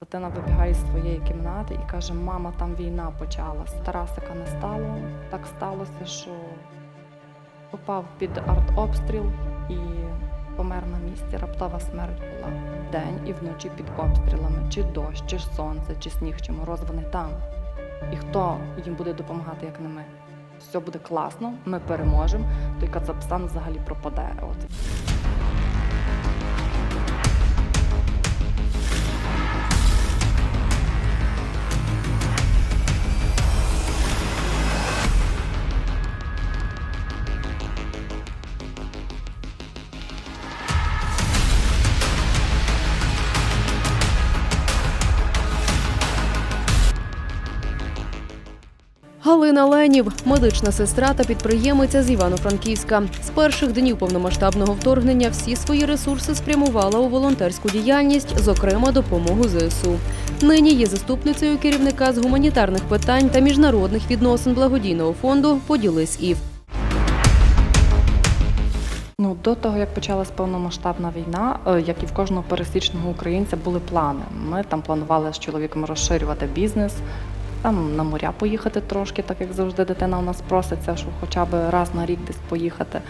Дитина вибігає з своєї кімнати і каже: Мама, там війна почалась. Тарасика не стало. Так сталося, що попав під артобстріл і помер на місці. Раптова смерть була день і вночі під обстрілами, чи дощ, чи сонце, чи сніг, чи мороз. Вони там. І хто їм буде допомагати, як не ми? Все буде класно, ми переможемо. Той Кацапстан взагалі пропаде. От Галина Ленів, медична сестра та підприємиця з Івано-Франківська. З перших днів повномасштабного вторгнення всі свої ресурси спрямувала у волонтерську діяльність, зокрема допомогу ЗСУ. Нині є заступницею керівника з гуманітарних питань та міжнародних відносин благодійного фонду Поділись ІВ. Ну, до того, як почалась повномасштабна війна, е, як і в кожного пересічного українця, були плани. Ми там планували з чоловіком розширювати бізнес, там на моря поїхати трошки, так як завжди дитина у нас проситься, що хоча б раз на рік десь поїхати.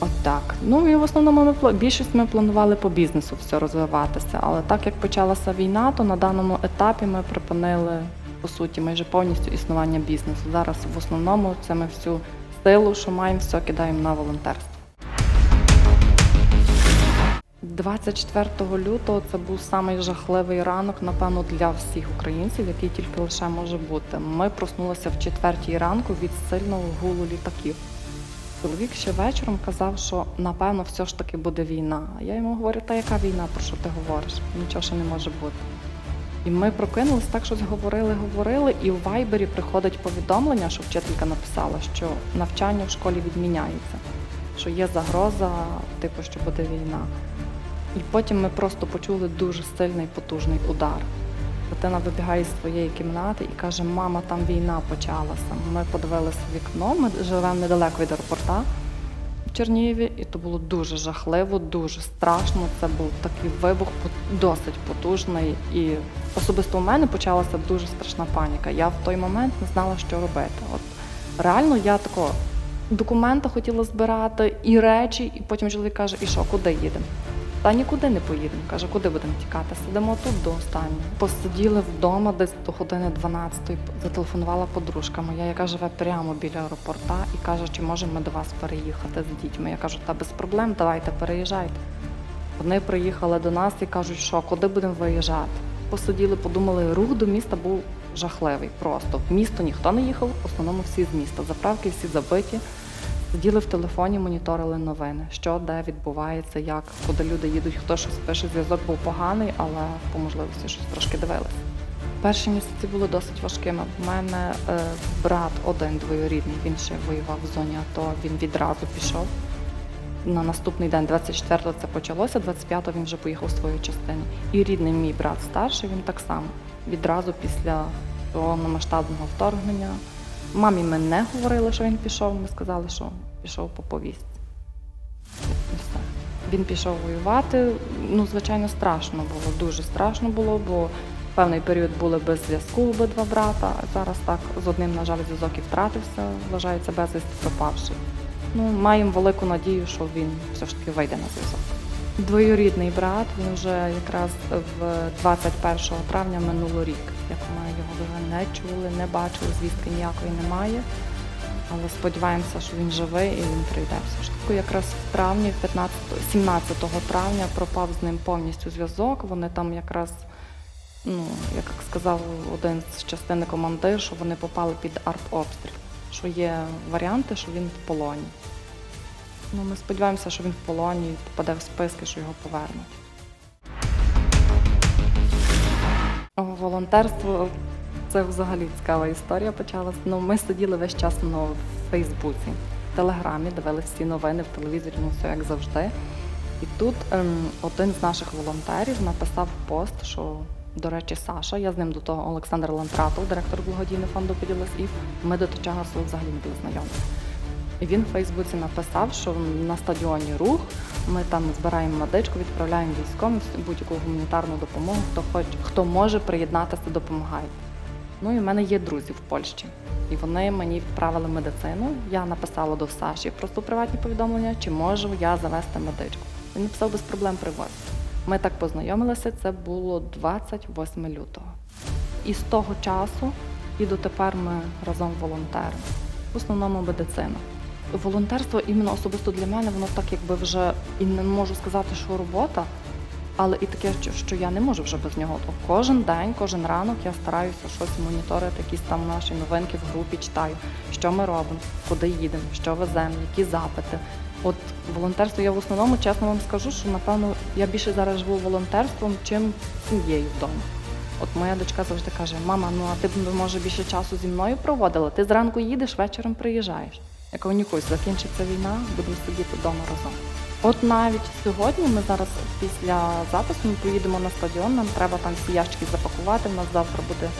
От так. Ну і в основному ми більшість ми планували по бізнесу все розвиватися. Але так як почалася війна, то на даному етапі ми припинили по суті майже повністю існування бізнесу. Зараз в основному це ми всю силу, що маємо, все кидаємо на волонтерство. 24 лютого це був самий жахливий ранок, напевно, для всіх українців, який тільки лише може бути. Ми проснулися в четвертій ранку від сильного гулу літаків. Чоловік ще вечором казав, що напевно все ж таки буде війна. Я йому говорю, та яка війна, про що ти говориш? Нічого ще не може бути. І ми прокинулись так, щось говорили, говорили, і в вайбері приходить повідомлення, що вчителька написала, що навчання в школі відміняється, що є загроза, типу, що буде війна. І потім ми просто почули дуже сильний потужний удар. Дитина вибігає з своєї кімнати і каже: Мама, там війна почалася. Ми подивилися вікно, ми живемо недалеко від аеропорта в Чернігові, і то було дуже жахливо, дуже страшно. Це був такий вибух, досить потужний. І особисто у мене почалася дуже страшна паніка. Я в той момент не знала, що робити. От реально я тако документи хотіла збирати і речі, і потім чоловік каже, і що, куди їдемо? Та нікуди не поїдемо. Каже, куди будемо тікати? Сидимо тут до останнього. Посиділи вдома десь до години 12 Зателефонувала подружка моя, яка живе прямо біля аеропорта, і каже, чи можемо ми до вас переїхати з дітьми. Я кажу, та без проблем, давайте переїжджайте. Вони приїхали до нас і кажуть, що куди будемо виїжджати. Посиділи, подумали, рух до міста був жахливий. Просто в місто ніхто не їхав, в основному всі з міста. Заправки всі забиті. Сиділи в телефоні, моніторили новини, що де відбувається, як, куди люди їдуть, хто щось пише. Зв'язок був поганий, але по можливості щось трошки дивилися. Перші місяці були досить важкими. У мене е, брат один двоюрідний, він ще воював в зоні АТО, він відразу пішов. На наступний день, 24-го це почалося, 25-го він вже поїхав в свою частину. І рідний мій брат старший, він так само. Відразу після повномасштабного вторгнення. Мамі ми не говорили, що він пішов. Ми сказали, що пішов по повістці. Він пішов воювати. Ну, звичайно, страшно було, дуже страшно було, бо певний період були без зв'язку обидва брата. Зараз так з одним, на жаль, зв'язок і втратився, вважається безвісти пропавший. Ну, маємо велику надію, що він все ж таки вийде на зв'язок. Двоюрідний брат, він вже якраз в 21 травня минуло рік. Як ми його вже не чули, не бачили, звістки ніякої немає. Але сподіваємося, що він живий і він прийде все ж таки. Якраз в травні, 15, 17 травня, пропав з ним повністю зв'язок. Вони там якраз, ну, як сказав один з частини командир, що вони попали під артобстріл, що є варіанти, що він в полоні. Ну, ми сподіваємося, що він в полоні і попаде в списки, що його повернуть. Волонтерство це взагалі цікава історія почалась. Ну, ми сиділи весь час в Фейсбуці, в Телеграмі, дивилися всі новини в телевізорі, ну все як завжди. І тут ем, один з наших волонтерів написав пост, що, до речі, Саша, я з ним до того Олександр Лантратов, директор благодійного фонду «Поділись ІФ», ми до того часу взагалі не були знайомі. Він в Фейсбуці написав, що на стадіоні рух ми там збираємо медичку, відправляємо військовим будь-яку гуманітарну допомогу. Хто хоч хто може приєднатися, допомагає. Ну і в мене є друзі в Польщі. І вони мені відправили медицину. Я написала до Саші просто приватні повідомлення, чи можу я завести медичку. Він написав без проблем привозь. Ми так познайомилися. Це було 28 лютого. І з того часу і дотепер ми разом волонтеримо. В основному медицина. Волонтерство іменно особисто для мене, воно так якби вже і не можу сказати, що робота, але і таке, що- я не можу вже без нього. То кожен день, кожен ранок я стараюся щось моніторити, якісь там наші новинки в групі читаю, що ми робимо, куди їдемо, що веземо, які запити. От волонтерство я в основному, чесно вам скажу, що напевно я більше зараз живу волонтерством, чим сім'єю вдома. От моя дочка завжди каже: мама, ну а ти б може більше часу зі мною проводила? Ти зранку їдеш, вечором приїжджаєш. Я кажу, нікусь, закінчиться війна, будемо сидіти вдома разом. От навіть сьогодні ми зараз після запису ми поїдемо на стадіон. Нам треба там всі ящики запакувати. У нас завтра буде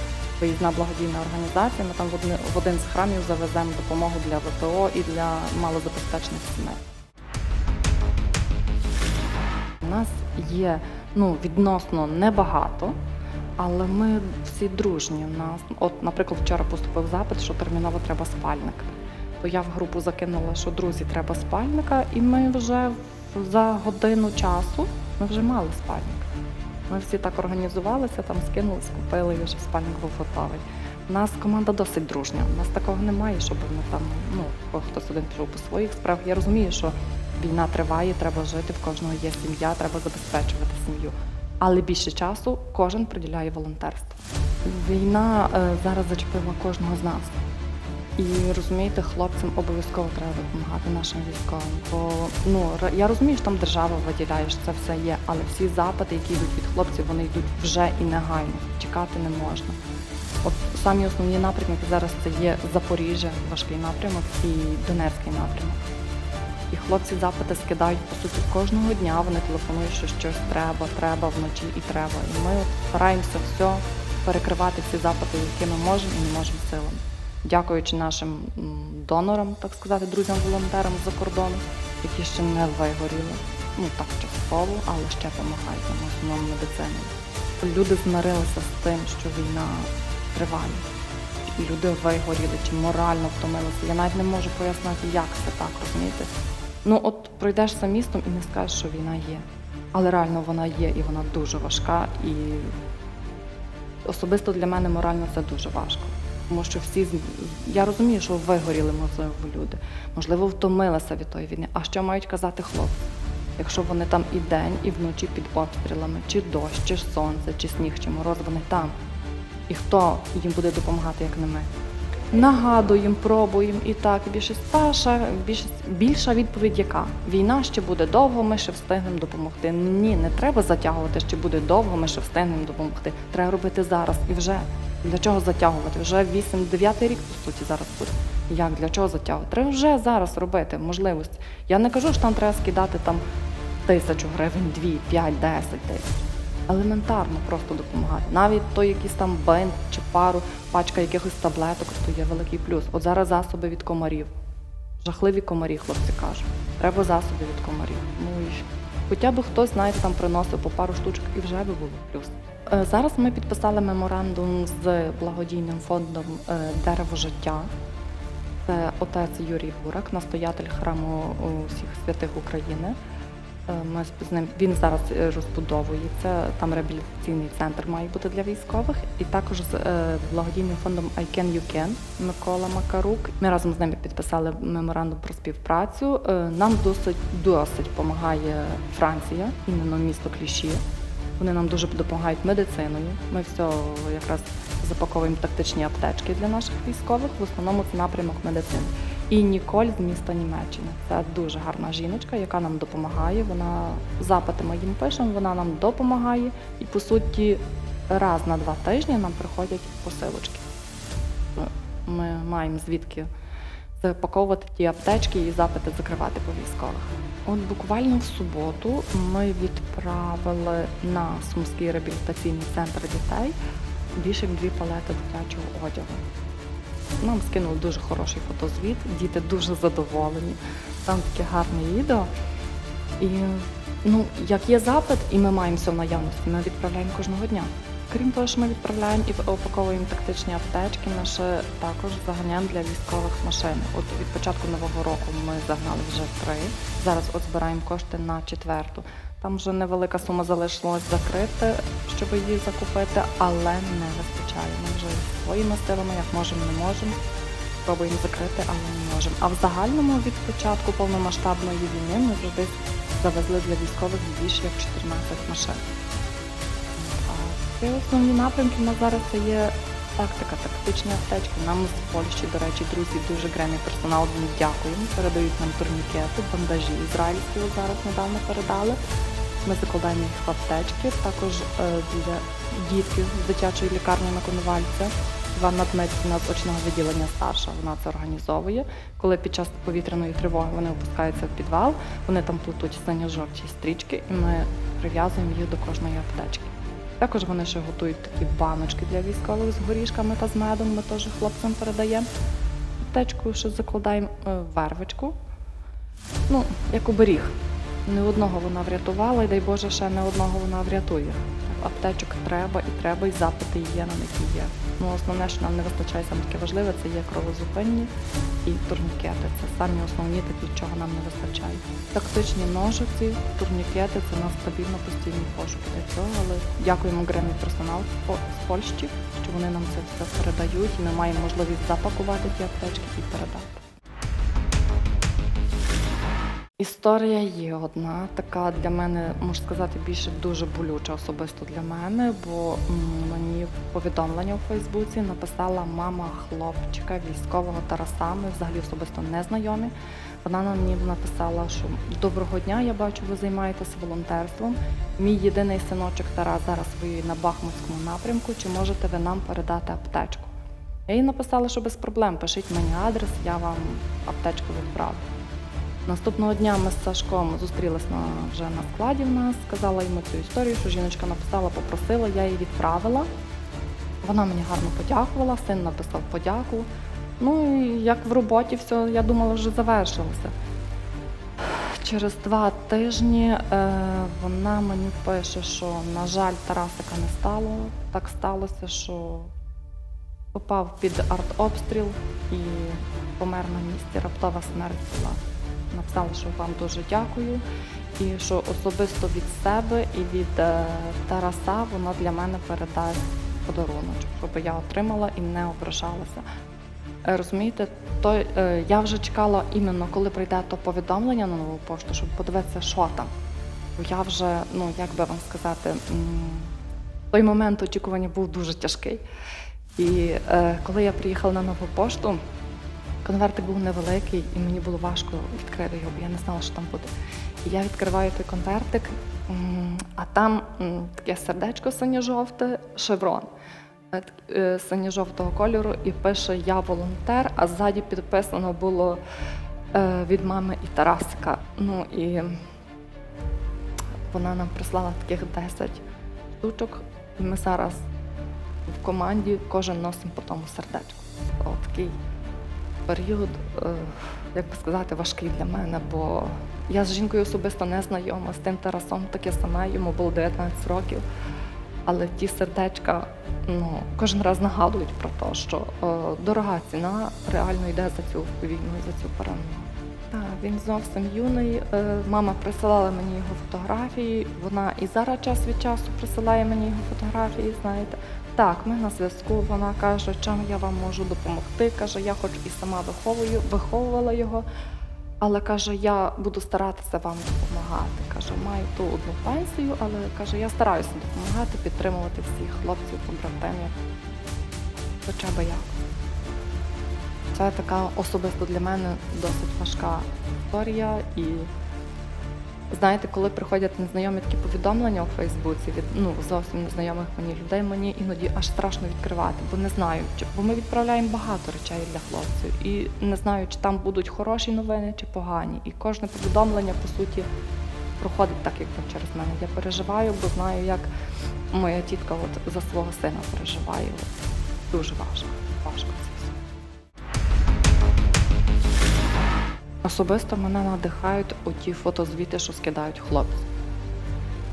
виїзна благодійна організація. Ми там в один з храмів завеземо допомогу для ВПО і для малозабезпечених сімей. У нас є ну, відносно небагато, але ми всі дружні. У нас, от, наприклад, вчора поступив запит, що терміново треба спальник. То я в групу закинула, що друзі, треба спальника, і ми вже за годину часу ми вже мали спальник. Ми всі так організувалися, там скинулись, купили і вже спальник був готовий. У нас команда досить дружня. У нас такого немає, щоб ми там, ну, хтось один пішов по своїх справах. Я розумію, що війна триває, треба жити, в кожного є сім'я, треба забезпечувати сім'ю. Але більше часу кожен приділяє волонтерству. Війна е, зараз зачепила кожного з нас. І розумієте, хлопцям обов'язково треба допомагати нашим військовим. Бо ну я розумію, що там держава виділяє, що це все є, але всі запити, які йдуть від хлопців, вони йдуть вже і негайно. Чекати не можна. От самі основні напрямки зараз це є Запоріжжя, важкий напрямок, і Донецький напрямок. І хлопці запити скидають по суті кожного дня. Вони телефонують, що щось треба, треба вночі і треба. І ми от стараємося все перекривати всі запити, які ми можемо і не можемо силами. Дякуючи нашим донорам, так сказати, друзям-волонтерам з-за кордону, які ще не вигоріли. Ну так частково, але ще допомагають нам основному медициною. Люди змирилися з тим, що війна триває. Люди вигоріли чи морально втомилися. Я навіть не можу пояснити, як це так, розумієте? Ну от пройдешся містом і не скажеш, що війна є. Але реально вона є і вона дуже важка. І особисто для мене морально це дуже важко. Тому що всі я розумію, що вигоріли, можливо, люди, можливо, втомилися від тої війни. А що мають казати хлопці? Якщо вони там і день, і вночі під обстрілами, чи дощ, чи сонце, чи сніг, чи мороз, вони там. І хто їм буде допомагати, як не ми? Нагадуємо, пробуємо і так. І більшість Паша, більшість, більша відповідь яка? Війна ще буде довго, ми ще встигнемо допомогти. Ні, не треба затягувати, ще буде довго, ми ще встигнемо допомогти. Треба робити зараз і вже. Для чого затягувати? Вже 8-9 рік, по суті, зараз буде. Як для чого затягувати? Треба вже зараз робити можливості. Я не кажу, що там треба скидати там тисячу гривень, дві, п'ять, десять тисяч. Елементарно просто допомагати. Навіть той якийсь там бинт чи пару, пачка якихось таблеток, то є великий плюс. От зараз засоби від комарів. Жахливі комарі, хлопці кажуть. Треба засоби від комарів. Ну і хоча б хтось, знає, там приносив по пару штучок і вже би було плюс. Е, Зараз ми підписали меморандум з благодійним фондом е, Дерево життя. Це отець Юрій Бурак, настоятель храму усіх святих України. Е, Ми з- ним він зараз е, розбудовується. Там реабілітаційний центр має бути для військових, і також з е, благодійним фондом I Can You Can Микола Макарук. Ми разом з ними підписали меморандум про співпрацю. Нам досить досить допомагає Франція, іменно місто Кліші. Вони нам дуже допомагають медициною. Ми все якраз запаковуємо тактичні аптечки для наших військових. В основному це напрямок медицини. І Ніколь з міста Німеччини. Це дуже гарна жіночка, яка нам допомагає. Вона запити ми їм пишемо, вона нам допомагає. І по суті, раз на два тижні нам приходять посилочки. Ми маємо звідки запаковувати ті аптечки і запити закривати по військових. От буквально в суботу ми відправили на Сумський реабілітаційний центр дітей більше дві палети дитячого одягу. Нам скинули дуже хороший фотозвіт, діти дуже задоволені. Там таке гарне відео. І ну, як є запит, і ми маємо все в наявності, ми відправляємо кожного дня. Крім того, що ми відправляємо і упаковуємо тактичні аптечки, ми ще також заганяємо для військових машин. От від початку нового року ми загнали вже три. Зараз от збираємо кошти на четверту. Там вже невелика сума залишилась закрити, щоб її закупити, але не вистачає. Ми вже своїми силами, як можемо, не можемо. Пробуємо закрити, але не можемо. А в загальному від початку повномасштабної війни ми вже десь завезли для військових більше як 14 машин. Ці основні напрямки у нас зараз це є тактика, тактичні аптечки. Нам з Польщі, до речі, друзі, дуже гремі персонал. Дякуємо. Передають нам турнікети, бандажі ізраїльські зараз недавно передали. Ми закладаємо їх в аптечки. Також е, для дітків з дитячої лікарні на Коновальця. Іванна Дмитрівна з очного відділення старша, вона це організовує. Коли під час повітряної тривоги вони опускаються в підвал, вони там плетуть синьо-жовті стрічки, і ми прив'язуємо їх до кожної аптечки. Також вони ще готують такі баночки для військових з горішками та з медом. Ми теж хлопцям передаємо. Аптечку ще закладаємо е, вервичку. Ну, як оберіг. Не одного вона врятувала, і дай Боже, ще не одного вона врятує. Аптечок треба і треба, і запити є на них є. Ну, основне, що нам не вистачає саме таке важливе, це є кровозупинні і турнікети. Це самі основні такі, чого нам не вистачає. Тактичні ножиці, турнікети це у нас стабільно постійні пошуки для цього. Але дякуємо гремі персонал з Польщі, що вони нам це все передають, і ми маємо можливість запакувати ті аптечки і передати. Історія є одна, така для мене, можу сказати, більше дуже болюча особисто для мене, бо мені в повідомлення у Фейсбуці написала мама хлопчика військового Тараса. Ми взагалі особисто не знайомі. Вона мені написала, що доброго дня, я бачу, ви займаєтеся волонтерством. Мій єдиний синочок Тарас зараз воює на Бахмутському напрямку. Чи можете ви нам передати аптечку? Я їй написала, що без проблем. Пишіть мені адрес, я вам аптечку відправлю. Наступного дня ми з Сашком зустрілись на, вже на складі в нас, сказала йому цю історію, що жіночка написала, попросила, я її відправила. Вона мені гарно подякувала, син написав подяку. Ну і як в роботі все, я думала, вже завершилося. Через два тижні е, вона мені пише, що, на жаль, Тарасика не стало. Так сталося, що попав під артобстріл і помер на місці. Раптова смерть була. Написала, що вам дуже дякую, і що особисто від себе і від е, Тараса вона для мене передасть подарунок, щоб я отримала і не ображалася. Е, Розумієте, той, е, я вже чекала іменно, коли прийде то повідомлення на нову пошту, щоб подивитися, що там. Бо я вже, ну як би вам сказати, той момент очікування був дуже тяжкий. І е, коли я приїхала на нову пошту, конвертик був невеликий, і мені було важко відкрити його, бо я не знала, що там буде. І я відкриваю той конвертик, а там таке сердечко синьо-жовте, шеврон е, е, синьо-жовтого кольору, і пише Я волонтер, а ззаді підписано було е, від мами і Тарасика. Ну і вона нам прислала таких 10 штучок, і ми зараз в команді кожен носимо по тому сердечку. Такий період, е, як би сказати, важкий для мене, бо я з жінкою особисто не знайома, з тим Тарасом таке саме, йому було 19 років. Але ті сердечка ну, кожен раз нагадують про те, що е, дорога ціна реально йде за цю війну, за цю перемогу. Так, він зовсім юний. Е, Мама присилала мені його фотографії. Вона і зараз час від часу присилає мені його фотографії. Знаєте, так, ми на зв'язку. Вона каже, чим я вам можу допомогти. каже, я хоч і сама виховую, виховувала його, але каже, я буду старатися вам допомагати. Каже, маю ту одну пенсію, але каже, я стараюся допомагати, підтримувати всіх хлопців, побратимів. Хоча би як. Це така особисто для мене досить важка історія. І знаєте, коли приходять незнайомі такі повідомлення у Фейсбуці від ну зовсім незнайомих мені людей, мені іноді аж страшно відкривати, бо не знаю, чи бо ми відправляємо багато речей для хлопців, і не знаю, чи там будуть хороші новини чи погані. І кожне повідомлення по суті проходить так, якби через мене. Я переживаю, бо знаю, як моя тітка от за свого сина переживає. От, дуже важко, важко Особисто мене надихають оті фотозвіти, що скидають хлопці.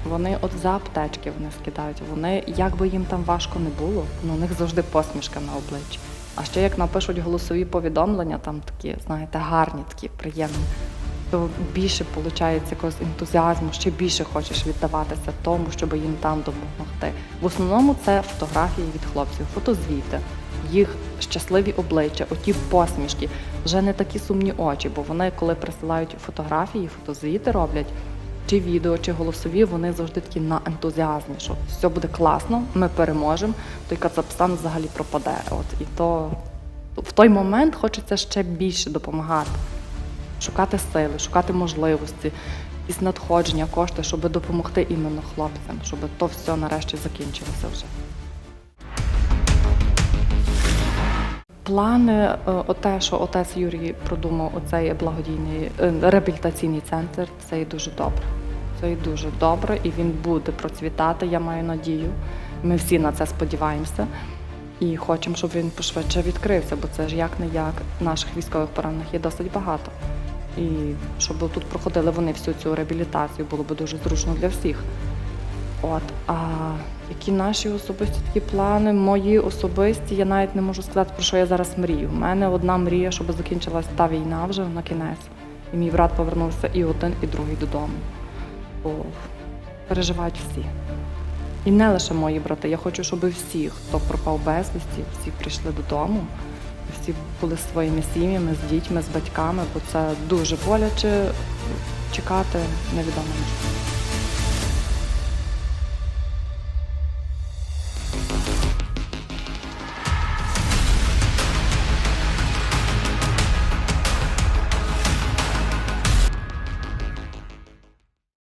Вони от за аптечки вони скидають. Вони, як би їм там важко не було, ну, у них завжди посмішка на обличчі. А ще як напишуть голосові повідомлення, там такі, знаєте, гарні, такі приємні, то більше виходить якогось ентузіазму, ще більше хочеш віддаватися тому, щоб їм там допомогти. В основному це фотографії від хлопців, фотозвіти, їх щасливі обличчя, оті посмішки, вже не такі сумні очі, бо вони, коли присилають фотографії, фотозвіти роблять. Чи відео, чи голосові, вони завжди такі на ентузіазмі, що все буде класно, ми переможемо, той Казахстан взагалі пропаде. От і то в той момент хочеться ще більше допомагати, шукати сили, шукати можливості, якісь надходження, кошти, щоб допомогти іменно хлопцям, щоб то все нарешті закінчилося вже. Плани, е, оте, що отець Юрій продумав, оцей благодійний е, реабілітаційний центр, це і дуже добре. Це і дуже добре, і він буде процвітати, я маю надію. Ми всі на це сподіваємося. І хочемо, щоб він пошвидше відкрився, бо це ж як не як наших військових поранених є досить багато. І щоб тут проходили вони всю цю реабілітацію, було б дуже зручно для всіх. От, а які наші особисті такі плани, мої особисті, я навіть не можу сказати, про що я зараз мрію. У мене одна мрія, щоб закінчилась та війна вже на кінець. І мій брат повернувся і один, і другий додому. Бо переживають всі. І не лише мої брати. Я хочу, щоб всі, хто пропав безвісті, всі прийшли додому, всі були своїми сім'ями, з дітьми, з батьками, бо це дуже боляче чекати невідомо. що.